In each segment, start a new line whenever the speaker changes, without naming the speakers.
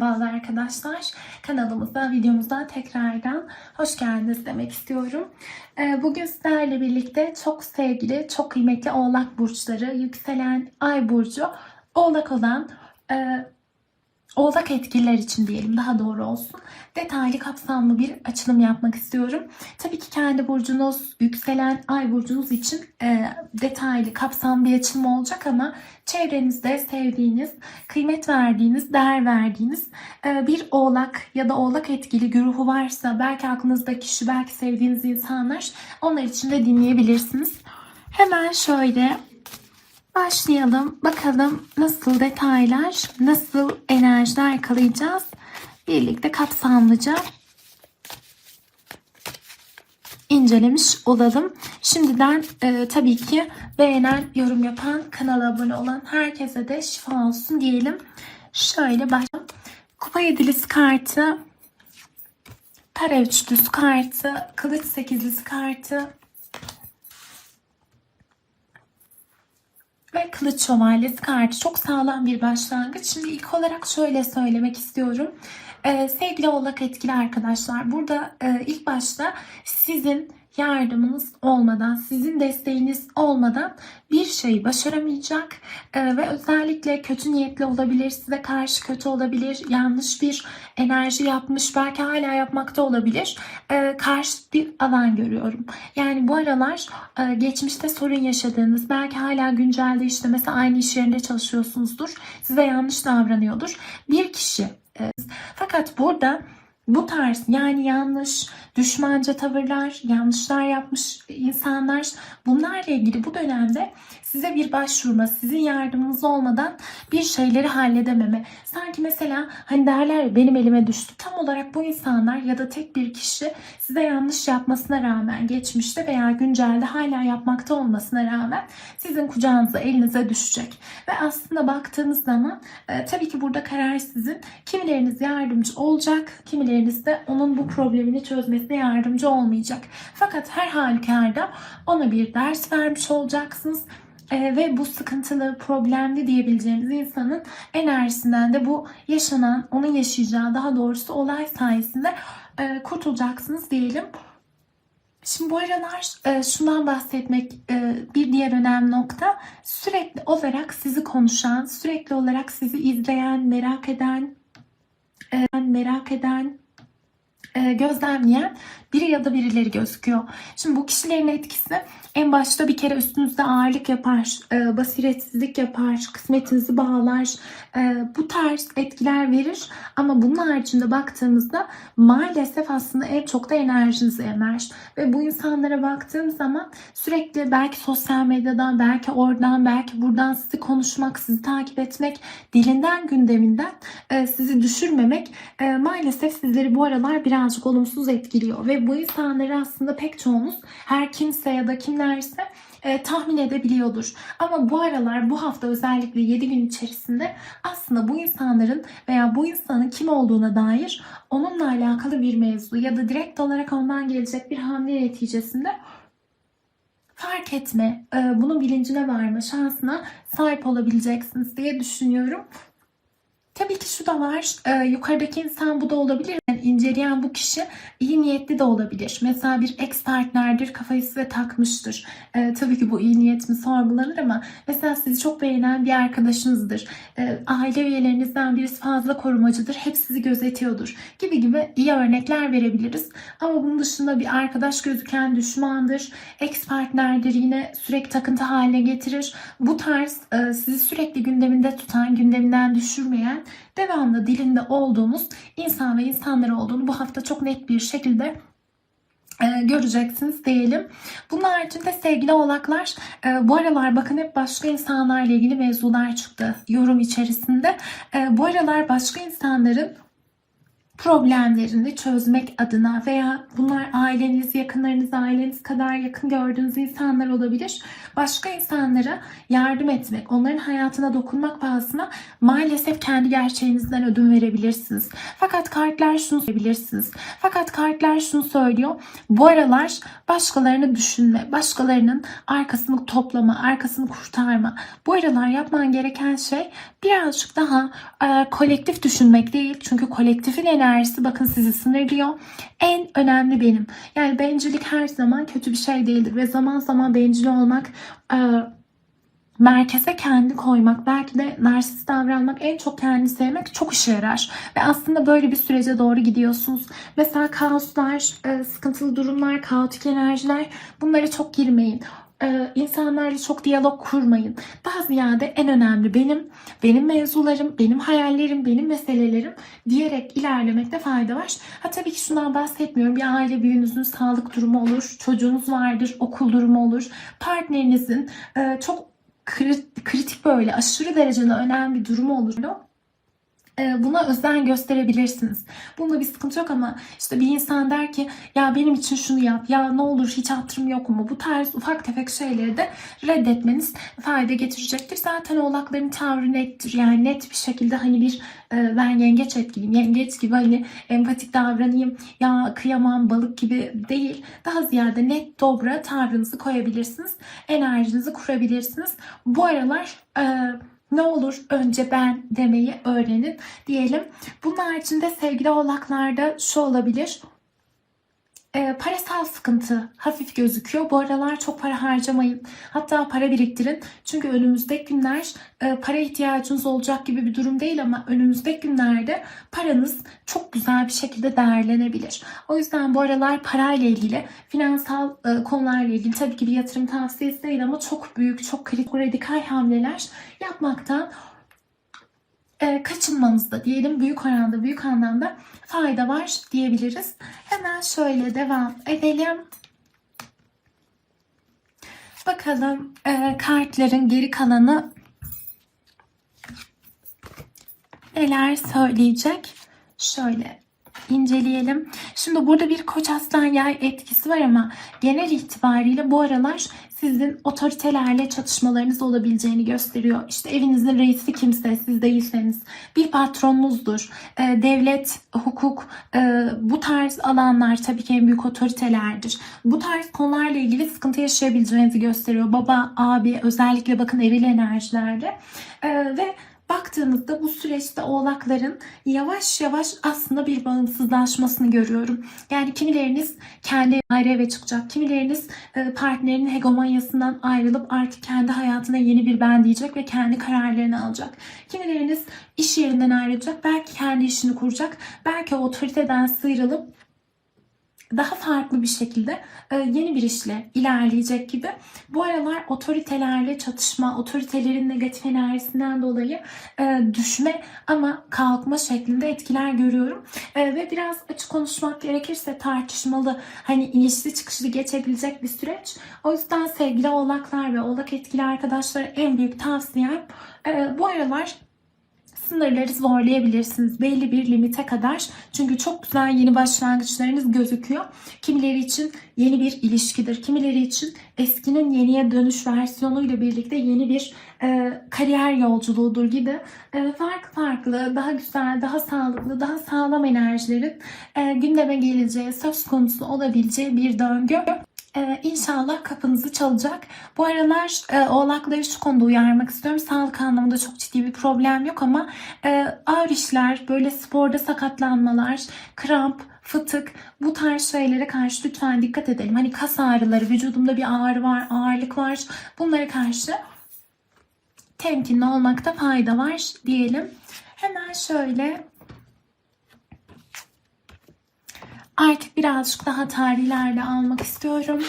Merhabalar arkadaşlar. Kanalımıza, videomuza tekrardan hoş geldiniz demek istiyorum. Ee, Bugün sizlerle birlikte çok sevgili, çok kıymetli oğlak burçları, yükselen ay burcu, oğlak olan e, oğlak etkiler için diyelim daha doğru olsun. Detaylı kapsamlı bir açılım yapmak istiyorum. Tabii ki kendi burcunuz, yükselen ay burcunuz için e, detaylı kapsamlı bir açılım olacak ama çevrenizde sevdiğiniz, kıymet verdiğiniz, değer verdiğiniz e, bir oğlak ya da oğlak etkili güruhu varsa belki aklınızdaki kişi, belki sevdiğiniz insanlar onlar için de dinleyebilirsiniz. Hemen şöyle Başlayalım. Bakalım nasıl detaylar, nasıl enerjiler yakalayacağız. Birlikte kapsamlıca incelemiş olalım. Şimdiden e, tabii ki beğenen, yorum yapan, kanala abone olan herkese de şifa olsun diyelim. Şöyle başlayalım. Kupa yedilisi kartı, para üçlüsü kartı, kılıç sekizlisi kartı, ve kılıç şövalyesi kartı. Çok sağlam bir başlangıç. Şimdi ilk olarak şöyle söylemek istiyorum. Ee, sevgili oğlak etkili arkadaşlar. Burada e, ilk başta sizin yardımınız olmadan, sizin desteğiniz olmadan bir şeyi başaramayacak Ee, ve özellikle kötü niyetli olabilir, size karşı kötü olabilir, yanlış bir enerji yapmış, belki hala yapmakta olabilir. Ee, karşı bir alan görüyorum. Yani bu aralar e, geçmişte sorun yaşadığınız, belki hala güncelde işte mesela aynı iş yerinde çalışıyorsunuzdur, size yanlış davranıyordur. Bir kişi e, fakat burada bu tarz yani yanlış, düşmanca tavırlar, yanlışlar yapmış insanlar bunlarla ilgili bu dönemde size bir başvurma, sizin yardımınız olmadan bir şeyleri halledememe. Sanki mesela hani derler benim elime düştü. Tam olarak bu insanlar ya da tek bir kişi size yanlış yapmasına rağmen geçmişte veya güncelde hala yapmakta olmasına rağmen sizin kucağınıza, elinize düşecek. Ve aslında baktığınız zaman e, tabii ki burada karar sizin. Kimileriniz yardımcı olacak, kimileriniz de onun bu problemini çözmesine yardımcı olmayacak. Fakat her halükarda ona bir ders vermiş olacaksınız. Ee, ve bu sıkıntılı, problemli diyebileceğimiz insanın enerjisinden de bu yaşanan, onun yaşayacağı daha doğrusu olay sayesinde e, kurtulacaksınız diyelim. Şimdi bu aralar e, şundan bahsetmek e, bir diğer önemli nokta sürekli olarak sizi konuşan, sürekli olarak sizi izleyen, merak eden, e, merak eden, gözlemleyen biri ya da birileri gözüküyor. Şimdi bu kişilerin etkisi en başta bir kere üstünüzde ağırlık yapar, e, basiretsizlik yapar, kısmetinizi bağlar. E, bu tarz etkiler verir ama bunun haricinde baktığımızda maalesef aslında en çok da enerjinizi emer. Ve bu insanlara baktığım zaman sürekli belki sosyal medyadan, belki oradan, belki buradan sizi konuşmak, sizi takip etmek, dilinden gündeminden e, sizi düşürmemek e, maalesef sizleri bu aralar birazcık olumsuz etkiliyor. Ve bu insanları aslında pek çoğunuz her kimse ya da kimlerse e, tahmin edebiliyordur. Ama bu aralar bu hafta özellikle 7 gün içerisinde aslında bu insanların veya bu insanın kim olduğuna dair onunla alakalı bir mevzu ya da direkt olarak ondan gelecek bir hamle neticesinde fark etme, e, bunun bilincine varma şansına sahip olabileceksiniz diye düşünüyorum. Tabii ki şu da var. E, yukarıdaki insan bu da olabilir. Yani inceleyen bu kişi iyi niyetli de olabilir. Mesela bir ex partnerdir. Kafayı size takmıştır. E, tabii ki bu iyi niyet mi sorgulanır ama mesela sizi çok beğenen bir arkadaşınızdır. E, aile üyelerinizden birisi fazla korumacıdır. Hep sizi gözetiyordur. Gibi gibi iyi örnekler verebiliriz. Ama bunun dışında bir arkadaş gözüken düşmandır. Ex partnerdir. Yine sürekli takıntı haline getirir. Bu tarz e, sizi sürekli gündeminde tutan, gündeminden düşürmeyen devamlı dilinde olduğunuz insan ve insanlar olduğunu bu hafta çok net bir şekilde e, göreceksiniz diyelim. Bunun haricinde sevgili oğlaklar e, bu aralar bakın hep başka insanlarla ilgili mevzular çıktı yorum içerisinde. E, bu aralar başka insanların problemlerini çözmek adına veya bunlar aileniz, yakınlarınız, aileniz kadar yakın gördüğünüz insanlar olabilir. Başka insanlara yardım etmek, onların hayatına dokunmak pahasına maalesef kendi gerçeğinizden ödün verebilirsiniz. Fakat kartlar şunu söyleyebilirsiniz. Fakat kartlar şunu söylüyor. Bu aralar başkalarını düşünme, başkalarının arkasını toplama, arkasını kurtarma. Bu aralar yapman gereken şey birazcık daha e, kolektif düşünmek değil. Çünkü kolektifin enerjisi bakın sizi sınırlıyor. En önemli benim. Yani bencillik her zaman kötü bir şey değildir ve zaman zaman bencil olmak e, merkeze kendi koymak, belki de narsist davranmak, en çok kendini sevmek çok işe yarar. Ve aslında böyle bir sürece doğru gidiyorsunuz. Mesela kaoslar, e, sıkıntılı durumlar, kaotik enerjiler bunlara çok girmeyin. E, insanlarla çok diyalog kurmayın. Daha ziyade en önemli benim, benim mevzularım, benim hayallerim, benim meselelerim diyerek ilerlemekte fayda var. Ha tabii ki şundan bahsetmiyorum. Bir aile büyüğünüzün sağlık durumu olur, çocuğunuz vardır, okul durumu olur. Partnerinizin e, çok kri- kritik böyle aşırı derecede önemli bir durumu olur. Ee, Buna özen gösterebilirsiniz. Bunda bir sıkıntı yok ama işte bir insan der ki ya benim için şunu yap ya ne olur hiç hatırım yok mu? Bu tarz ufak tefek şeyleri de reddetmeniz fayda getirecektir. Zaten oğlakların tavrı nettir. Yani net bir şekilde hani bir e, ben yengeç etkiliyim. Yengeç gibi hani empatik davranayım ya kıyamam balık gibi değil. Daha ziyade net dobra tavrınızı koyabilirsiniz. Enerjinizi kurabilirsiniz. Bu aralar e, ne olur önce ben demeyi öğrenin diyelim. Bunun haricinde sevgili oğlaklarda şu olabilir. E, parasal sıkıntı hafif gözüküyor. Bu aralar çok para harcamayın. Hatta para biriktirin. Çünkü önümüzdeki günler e, para ihtiyacınız olacak gibi bir durum değil ama önümüzdeki günlerde paranız çok güzel bir şekilde değerlenebilir. O yüzden bu aralar parayla ilgili, finansal e, konularla ilgili tabii ki bir yatırım tavsiyesi değil ama çok büyük, çok kritik, radikal hamleler yapmaktan e, diyelim büyük oranda, büyük anlamda fayda var diyebiliriz. Hemen şöyle devam edelim. Bakalım e, kartların geri kalanı neler söyleyecek? Şöyle inceleyelim. Şimdi burada bir koç aslan yay etkisi var ama genel itibariyle bu aralar sizin otoritelerle çatışmalarınız olabileceğini gösteriyor. İşte evinizin reisi kimse siz değilseniz bir patronunuzdur. Ee, devlet, hukuk e, bu tarz alanlar tabii ki en büyük otoritelerdir. Bu tarz konularla ilgili sıkıntı yaşayabileceğinizi gösteriyor. Baba, abi özellikle bakın eril enerjilerde. Ee, ve baktığımızda bu süreçte oğlakların yavaş yavaş aslında bir bağımsızlaşmasını görüyorum. Yani kimileriniz kendi ayrı eve çıkacak, kimileriniz e, partnerinin hegemonyasından ayrılıp artık kendi hayatına yeni bir ben diyecek ve kendi kararlarını alacak. Kimileriniz iş yerinden ayrılacak, belki kendi işini kuracak, belki otoriteden sıyrılıp daha farklı bir şekilde e, yeni bir işle ilerleyecek gibi. Bu aralar otoritelerle çatışma, otoritelerin negatif enerjisinden dolayı e, düşme ama kalkma şeklinde etkiler görüyorum. E, ve biraz açık konuşmak gerekirse tartışmalı, hani inişli çıkışlı geçebilecek bir süreç. O yüzden sevgili oğlaklar ve oğlak etkili arkadaşlara en büyük tavsiyem bu aralar sınırları zorlayabilirsiniz belli bir limite kadar. Çünkü çok güzel yeni başlangıçlarınız gözüküyor. Kimileri için yeni bir ilişkidir. Kimileri için eskinin yeniye dönüş versiyonuyla birlikte yeni bir e, kariyer yolculuğudur gibi e, farklı farklı, daha güzel, daha sağlıklı, daha sağlam enerjilerin e, gündeme geleceği, söz konusu olabileceği bir döngü. Ee, inşallah kapınızı çalacak. Bu aralar e, oğlakları şu konuda uyarmak istiyorum. Sağlık anlamında çok ciddi bir problem yok ama e, ağır işler, böyle sporda sakatlanmalar, kramp, fıtık bu tarz şeylere karşı lütfen dikkat edelim. Hani kas ağrıları, vücudumda bir ağrı var, ağırlık var. Bunlara karşı temkinli olmakta fayda var diyelim. Hemen şöyle Artık birazcık daha tarihlerde almak istiyorum.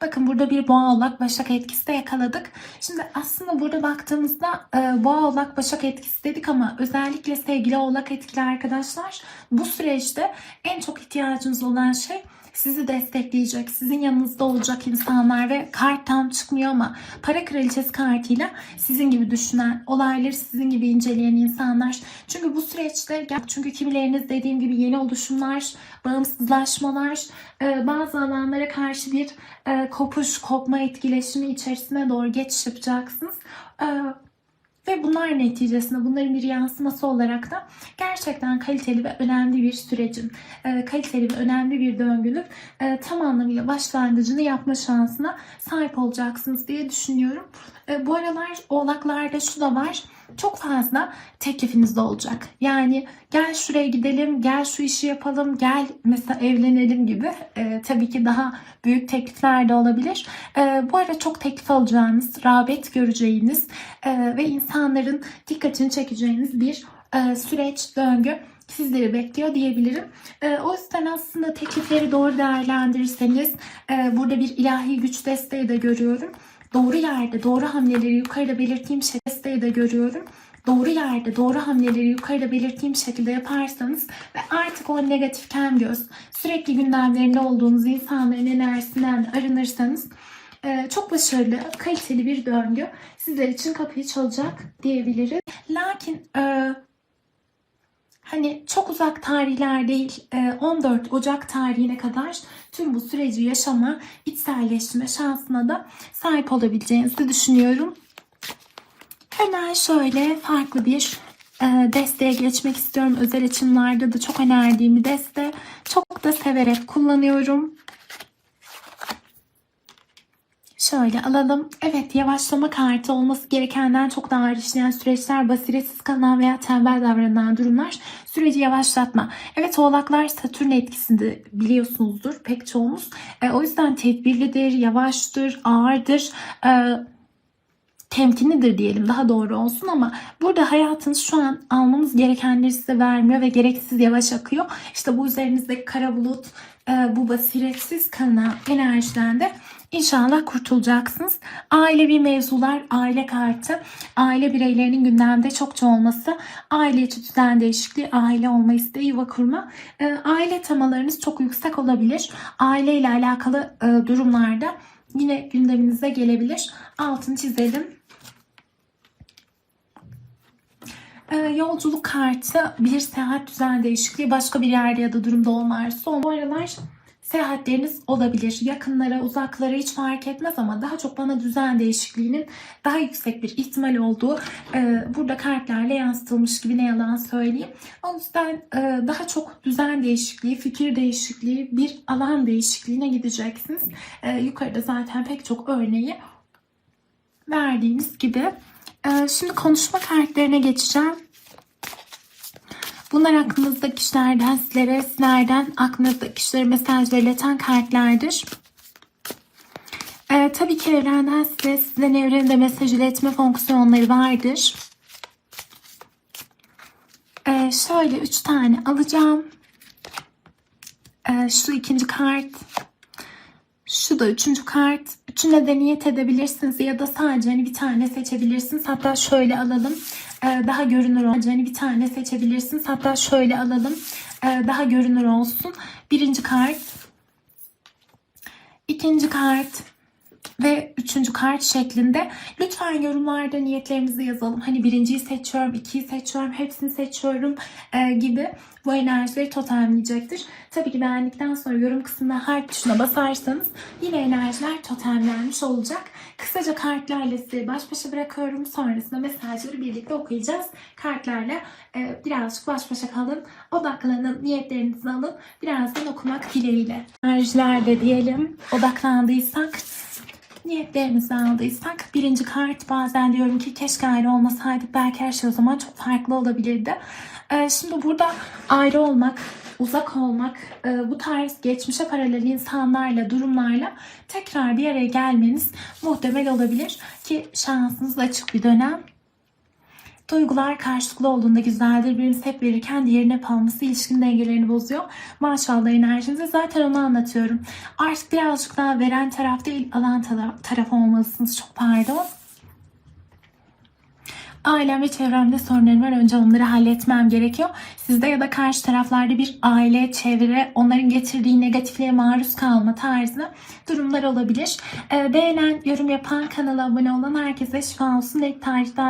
Bakın burada bir boğa oğlak başak etkisi de yakaladık. Şimdi aslında burada baktığımızda e, boğa oğlak başak etkisi dedik ama özellikle sevgili oğlak etkili arkadaşlar bu süreçte en çok ihtiyacınız olan şey sizi destekleyecek, sizin yanınızda olacak insanlar ve kart tam çıkmıyor ama para kraliçesi kartıyla sizin gibi düşünen, olayları sizin gibi inceleyen insanlar. Çünkü bu süreçte çünkü kimileriniz dediğim gibi yeni oluşumlar, bağımsızlaşmalar, e, bazı alanlara karşı bir e, kopuş, kopma etkileşimi içerisine doğru geçiş yapacaksınız. Ve bunlar neticesinde bunların bir yansıması olarak da gerçekten kaliteli ve önemli bir sürecin, e, kaliteli ve önemli bir döngünün e, tam anlamıyla başlangıcını yapma şansına sahip olacaksınız diye düşünüyorum. E, bu aralar oğlaklarda şu da var. Çok fazla teklifiniz de olacak. Yani gel şuraya gidelim, gel şu işi yapalım, gel mesela evlenelim gibi. E, tabii ki daha büyük teklifler de olabilir. E, bu ara çok teklif alacağınız, rağbet göreceğiniz e, ve insanların dikkatini çekeceğiniz bir e, süreç, döngü sizleri bekliyor diyebilirim. E, o yüzden aslında teklifleri doğru değerlendirirseniz e, burada bir ilahi güç desteği de görüyorum. Doğru yerde doğru hamleleri yukarıda belirttiğim şekilde desteği de görüyorum. Doğru yerde doğru hamleleri yukarıda belirttiğim şekilde yaparsanız ve artık o negatif kem göz sürekli gündemlerinde olduğunuz insanların enerjisinden de arınırsanız e, çok başarılı, kaliteli bir döngü sizler için kapıyı çalacak diyebiliriz. Lakin e, hani çok uzak tarihler değil e, 14 Ocak tarihine kadar tüm bu süreci yaşama, içselleştirme şansına da sahip olabileceğinizi düşünüyorum. Hemen şöyle farklı bir e, desteğe geçmek istiyorum. Özel açımlarda da çok önerdiğim bir deste. Çok da severek kullanıyorum. Şöyle alalım. Evet yavaşlama kartı olması gerekenden çok daha ağır işleyen süreçler, basiretsiz kalan veya tembel davranan durumlar süreci yavaşlatma. Evet oğlaklar satürn etkisinde biliyorsunuzdur pek çoğumuz. E, o yüzden tedbirlidir, yavaştır, ağırdır. E, temkinlidir diyelim daha doğru olsun ama burada hayatınız şu an almanız gerekenleri size vermiyor ve gereksiz yavaş akıyor. İşte bu üzerinizdeki kara bulut, e, bu basiretsiz kana enerjiden de İnşallah kurtulacaksınız. Ailevi mevzular, aile kartı, aile bireylerinin gündemde çokça olması, aile içi düzen değişikliği, aile olma isteği, yuva kurma. E, aile temalarınız çok yüksek olabilir. Aile ile alakalı e, durumlarda yine gündeminize gelebilir. Altını çizelim. E, yolculuk kartı, bir seyahat düzen değişikliği, başka bir yerde ya da durumda olma arzusu. Bu aralar seyahatleriniz olabilir. Yakınlara, uzaklara hiç fark etmez ama daha çok bana düzen değişikliğinin daha yüksek bir ihtimal olduğu e, burada kartlarla yansıtılmış gibi ne yalan söyleyeyim. O yüzden e, daha çok düzen değişikliği, fikir değişikliği, bir alan değişikliğine gideceksiniz. E, yukarıda zaten pek çok örneği verdiğimiz gibi. E, şimdi konuşma kartlarına geçeceğim. Bunlar aklınızdaki kişilerden sizlere, sizlerden aklınızdaki kişilere mesaj ileten kartlardır. Ee, tabii ki evrenden size, sizden evrene de mesaj iletme fonksiyonları vardır. Ee, şöyle üç tane alacağım. Ee, şu ikinci kart. Şu da üçüncü kart. Üçüne de niyet edebilirsiniz ya da sadece hani bir tane seçebilirsiniz. Hatta şöyle alalım. Ee, daha görünür olsun. Hani bir tane seçebilirsiniz. Hatta şöyle alalım. Ee, daha görünür olsun. Birinci kart. ikinci kart ve üçüncü kart şeklinde. Lütfen yorumlarda niyetlerimizi yazalım. Hani birinciyi seçiyorum, ikiyi seçiyorum, hepsini seçiyorum e, gibi bu enerjileri totemleyecektir. Tabii ki beğendikten sonra yorum kısmına harf tuşuna basarsanız yine enerjiler totemlenmiş olacak. Kısaca kartlarla sizi baş başa bırakıyorum. Sonrasında mesajları birlikte okuyacağız. Kartlarla e, birazcık baş başa kalın. Odaklanın, niyetlerinizi alın. Birazdan okumak dileğiyle. Enerjilerde diyelim odaklandıysak niyetlerimizi aldıysak birinci kart bazen diyorum ki keşke ayrı olmasaydık belki her şey o zaman çok farklı olabilirdi. Ee, şimdi burada ayrı olmak, uzak olmak, e, bu tarz geçmişe paralel insanlarla, durumlarla tekrar bir araya gelmeniz muhtemel olabilir ki şansınız açık bir dönem. Duygular karşılıklı olduğunda güzeldir. Birimiz hep verirken diğerine hep alması ilişkin dengelerini bozuyor. Maşallah enerjinizi zaten onu anlatıyorum. Artık birazcık daha veren taraf değil alan taraf, taraf olmalısınız. Çok pardon. Ailem ve çevremde sorunlarım var. Önce onları halletmem gerekiyor. Sizde ya da karşı taraflarda bir aile, çevre, onların getirdiği negatifliğe maruz kalma tarzı durumlar olabilir. Ee, beğenen, yorum yapan, kanala abone olan herkese şifa olsun. Dilek tarihte